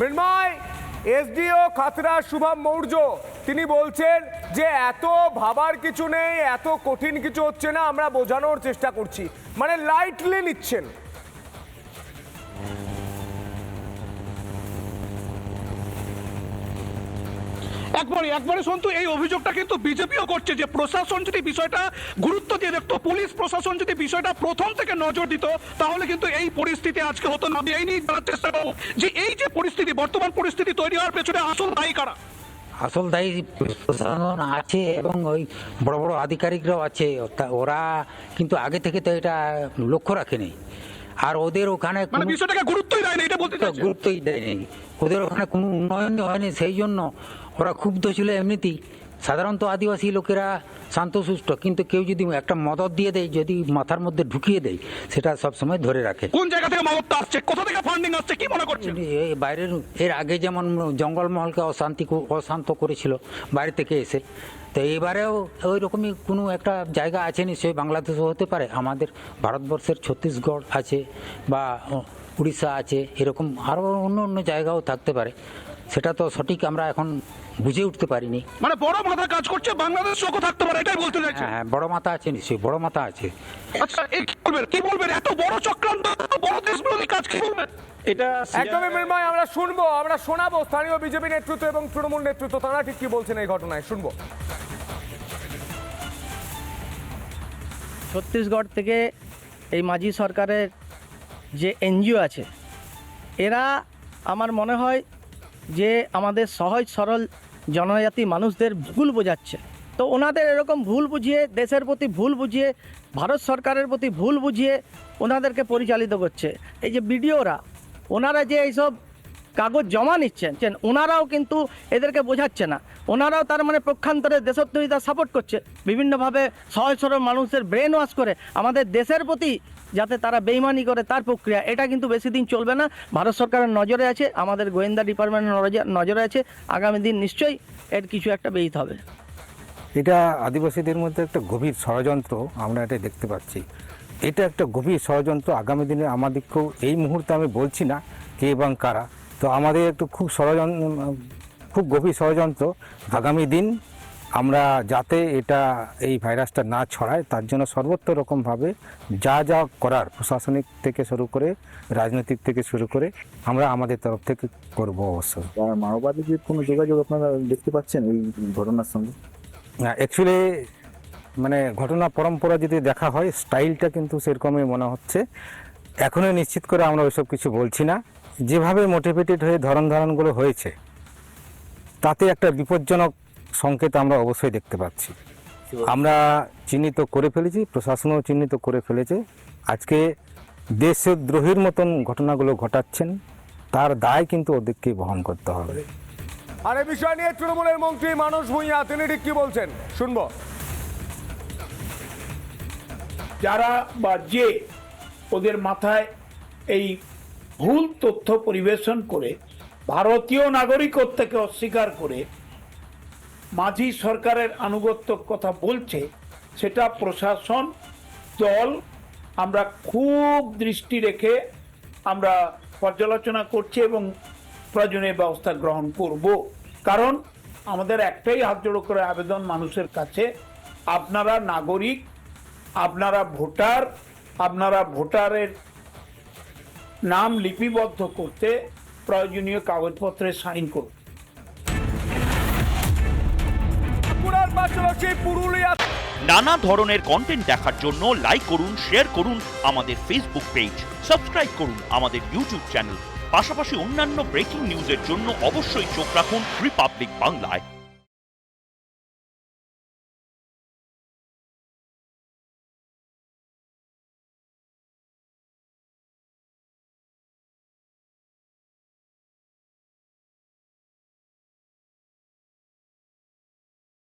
মৃন্ময়, SDO Khatra Shubham Maurya, তিনি বলছেন যে এত ভাবার কিছু নেই, এত কঠিন কিছু হচ্ছে না, আমরা বোঝানোর চেষ্টা করছি। মানে লাইটলি নিচ্ছেন। একবারে একবারে সন্তু, এই অভিযোগটা কিন্তু বিজেপিও করছে যে প্রশাসন যদি বিষয়টা গুরুত্ব দিয়ে দেখতো, পুলিশ প্রশাসন যদি বিষয়টা প্রথম থেকে নজর দিত, তাহলে কিন্তু এই পরিস্থিতি আজকে হতো না। এই নিয়ে জানার চেষ্টা করব যে এই যে পরিস্থিতি, বর্তমান পরিস্থিতি তৈরি হওয়ার পেছনে আসল দায়ী কারা? আসল দায়ী প্রশাসন আছে এবং ওই বড় বড় আধিকারিকরাও আছে। ওরা কিন্তু আগে থেকে তো এটা লক্ষ্য রাখেনি। আর ওদের ওখানে মানে বিষয়টাকে গুরুত্বই দেয়নি এটা বলতে গুরুত্বই দেয়নি। ওদের ওখানে কোনো উন্নয়ন হয়নি সেই জন্য ওরা ক্ষুব্ধ ছিল এমনিতেই। সাধারণত আদিবাসী লোকেরা শান্তসুষ্ঠ কিন্তু কেউ যদি একটা মদত দিয়ে দেয় যদি মাথার মধ্যে ঢুকিয়ে দেয় সেটা সবসময় ধরে রাখে। কোন জায়গা থেকে মদতটা আসছে? কোথা থেকে ফান্ডিং আসছে? কি মনে করছেন? এই বাইরের এর আগে যেমন জঙ্গলমহলকে অশান্তি অশান্ত করেছিল বাইরে থেকে এসে। তো এবারেও ওই রকমই কোনো একটা জায়গা আছে নি নিশ্চয়ই বাংলাদেশও হতে পারে। আমাদের ভারতবর্ষের ছত্তিশগড় আছে বা উড়িষ্যা আছে এরকম আরও অন্য অন্য জায়গাও থাকতে পারে। সেটা তো সঠিক আমরা এখন বুঝে উঠতে পারিনি। মানে বড় মাথা কাজ করছে বাংলাদেশ চোখও থাকতে পারে এটাই বলতে চাইছে। হ্যাঁ হ্যাঁ বড় মাথা আছে নিশ্চয়ই বড় মাথা আছে। আচ্ছা এই কি বলবেন কি বলবেন? এত বড় চক্রান্ত এত বড় দেশবিরোধী কাজ কি বলবেন? এটা একদমই মৃন্ময় আমরা শুনব আমরা শোনাবো। স্থানীয় বিজেপি নেতৃত্ব এবং তৃণমূল নেতৃত্ব তারা ঠিক কি বলছেন এই ঘটনায়? শুনব। ছত্তিশগড় থেকে এই মাঝি সরকারের যে এনজিও আছে এরা আমার মনে হয় যে আমাদের সহজ সরল জনজাতি মানুষদের ভুল বোঝাচ্ছে। তো ওনাদের এরকম ভুল বুঝিয়ে, দেশের প্রতি ভুল বুঝিয়ে, ভারত সরকারের প্রতি ভুল বুঝিয়ে ওনাদেরকে পরিচালিত করছে। এই যে বিডিওরা, ওনারা যে এইসব কাগজ জমা নিচ্ছেন ওনারাও কিন্তু এদেরকে বোঝাচ্ছে না। ওনারাও তার মানে পক্ষান্তরে দেশদ্রোহিতা সাপোর্ট করছে। বিভিন্নভাবে সহজ সরল মানুষের ব্রেন ওয়াশ করে আমাদের দেশের প্রতি যাতে তারা বেইমানি করে তার প্রক্রিয়া, এটা কিন্তু বেশি দিন চলবে না। ভারত সরকারের নজরে আছে, আমাদের গোয়েন্দা ডিপার্টমেন্টের নজরে- আছে। আগামী দিন নিশ্চয়ই এর কিছু একটা বেরিয়ে হবে। এটা আদিবাসীদের মধ্যে একটা গভীর ষড়যন্ত্র আমরা এটা দেখতে পাচ্ছি। এটা একটা গভীর ষড়যন্ত্র আগামী দিনে আমাদেরকেও এই মুহূর্তে আমি বলছি না কে এবং কারা। তো আমাদের একটু খুব ষড়যন্ত্র খুব গভীর ষড়যন্ত্র। আগামী দিন আমরা যাতে এটা এই ভাইরাসটা না ছড়ায় তার জন্য সর্বত্র রকমভাবে যা যা করার প্রশাসনিক থেকে শুরু করে রাজনৈতিক থেকে শুরু করে আমরা আমাদের তরফ থেকে করব অবশ্যই আর মাওবাদীদের কোনো যোগাযোগ আপনারা দেখতে পাচ্ছেন এই ঘটনার সঙ্গে? অ্যাকচুয়ালি মানে ঘটনা পরম্পরা যদি দেখা হয় স্টাইলটা কিন্তু সেরকমই মনে হচ্ছে। এখনও নিশ্চিত করে আমরা ওইসব কিছু বলছি না। যেভাবে মোটিভেটেড হয়ে ধরন ধারণগুলো হয়েছে তাতে একটা বিপজ্জনক সংকেত আমরা অবশ্যই দেখতে পাচ্ছি। আমরা চিহ্নিত করে ফেলেছি প্রশাসনও চিহ্নিত করে ফেলেছে। আজকে দেশদ্রোহীর মতন ঘটনাগুলো ঘটাচ্ছেন তার দায় কিন্তু ওদেরকে বহন করতে হবে। আর এই বিষয় নিয়ে তৃণমূলের মন্ত্রী মানস ভূঁইয়া তিনি ঠিক কি বলছেন? শুনব। যারা বা যে ওদের মাথায় এই ভুল তথ্য পরিবেশন করে ভারতীয় নাগরিকত্বকে অস্বীকার করে মাঝি সরকারের আনুগত্য কথা বলছে, সেটা প্রশাসন, দল, আমরা খুব দৃষ্টি রেখে আমরা পর্যালোচনা করছি এবং প্রয়োজনীয় ব্যবস্থা গ্রহণ করব। কারণ আমাদের একটাই হাত জোড়ো করে আবেদন মানুষের কাছে, আপনারা নাগরিক, আপনারা ভোটার, আপনারা ভোটারের নাম লিপিবদ্ধ করতে প্রয়োজনীয় কাগজপত্রে সাইন করুন। নানা ধরনের কন্টেন্ট দেখার জন্য লাইক করুন শেয়ার করুন আমাদের ফেসবুক পেজ সাবস্ক্রাইব করুন আমাদের ইউটিউব চ্যানেল পাশাপাশি অন্যান্য ব্রেকিং নিউজের জন্য অবশ্যই চোখ রাখুন রিপাবলিক বাংলায়